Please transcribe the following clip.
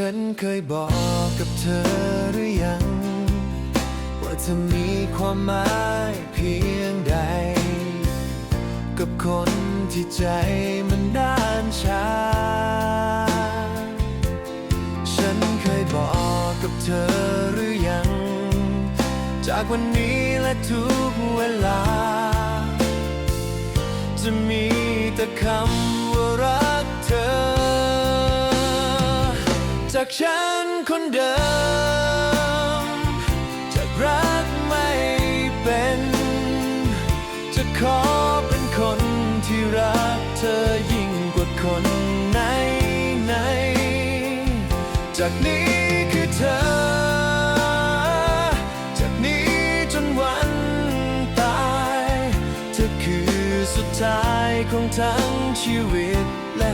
ฉันเคยบอกกับเธอหรือยัง ว่าเธอมีความหมายเพียงใด กับคนที่ใจมันด้านชา ฉันเคยบอกกับเธอหรือยัง จากวันนี้และทุกเวลา จะมีแต่คำว่ารักเธอ จากฉันคนเดิมจากรักไม่เป็น จะขอเป็นคนที่รักเธอยิ่งกว่าคนไหนไหน จากนี้คือเธอ จากนี้จนวันตาย เธอคือสุดท้ายของทั้งชีวิตและ